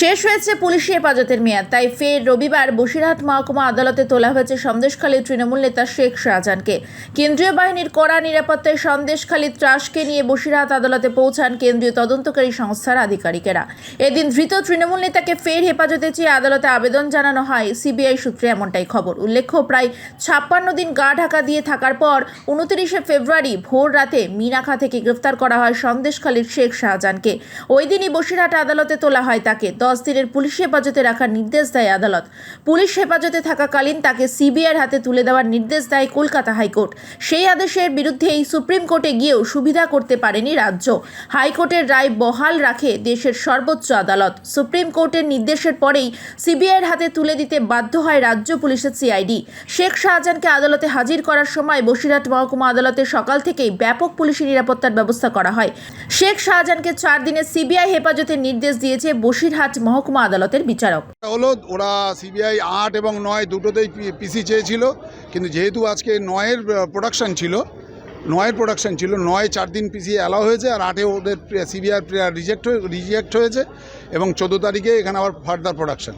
শেষ হয়েছে পুলিশি হেফাজতের মেয়াদ, তাই ফের রবিবার বসিরহাট মহকুমা আদালতে তোলা হয়েছে সন্দেশখালীর তৃণমূল নেতা শেখ শাহজাহানকে। কেন্দ্রীয় বাহিনীর কড়া নিরাপত্তায় সন্দেশখালী ত্রাসকে নিয়ে বসিরহাট আদালতে পৌঁছান কেন্দ্রীয় তদন্তকারী সংস্থার আধিকারিকেরা। এদিন ধৃত তৃণমূল নেতাকে ফের হেফাজতে চেয়ে আদালতে আবেদন জানানো হয়, সিবিআই সূত্রে এমনটাই খবর। উল্লেখ্য, প্রায় ছাপ্পান্ন দিন গা ঢাকা দিয়ে থাকার পর উনত্রিশে ফেব্রুয়ারি ভোর রাতে মিনাখা থেকে গ্রেফতার করা হয় সন্দেশখালীর শেখ শাহজাহানকে। ওই দিনই বসিরহাট আদালতে তোলা হয় তাকে। দশ দিনের পুলিশ হেফাজতে রাখার নির্দেশ দেয় আদালত। পুলিশ হেফাজতে থাকাকালীন তাকে সিবিআইয়ের হাতে তুলে দেওয়ার নির্দেশ দেয় কলকাতা হাইকোর্ট। সেই আদেশের বিরুদ্ধেই সুপ্রিম কোর্টে গিয়েও সুবিধা করতে পারেনি রাজ্য। হাইকোর্টের রায় বহাল রাখে দেশের সর্বোচ্চ আদালত। সুপ্রিম কোর্টের নির্দেশের পরেই সিবিআইয়ের হাতে তুলে দিতে বাধ্য হয় রাজ্য পুলিশের সিআইডি। শেখ শাহজাহানকে আদালতে হাজির করার সময় বসিরহাট মহকুমা আদালতে সকাল থেকেই ব্যাপক পুলিশি নিরাপত্তার ব্যবস্থা করা হয়। শেখ শাহজাহানকে চার দিনের সিবিআই হেফাজতের নির্দেশ দিয়েছে বসিরহাট মহকুমা আদালতের বিচারক। হলো ওরা সিবিআই আট এবং নয় দুটোতেই পিসি চেয়েছিল, কিন্তু যেহেতু আজকে নয়ের প্রোডাকশন ছিল, নয়ের প্রোডাকশন ছিল, নয় চার দিন পিসি অ্যালাউ হয়েছে, আর আটে ওদের সিবিআই রিজেক্ট রিজেক্ট হয়েছে, এবং চোদ্দ তারিখে এখানে আবার ফার্দার প্রোডাকশন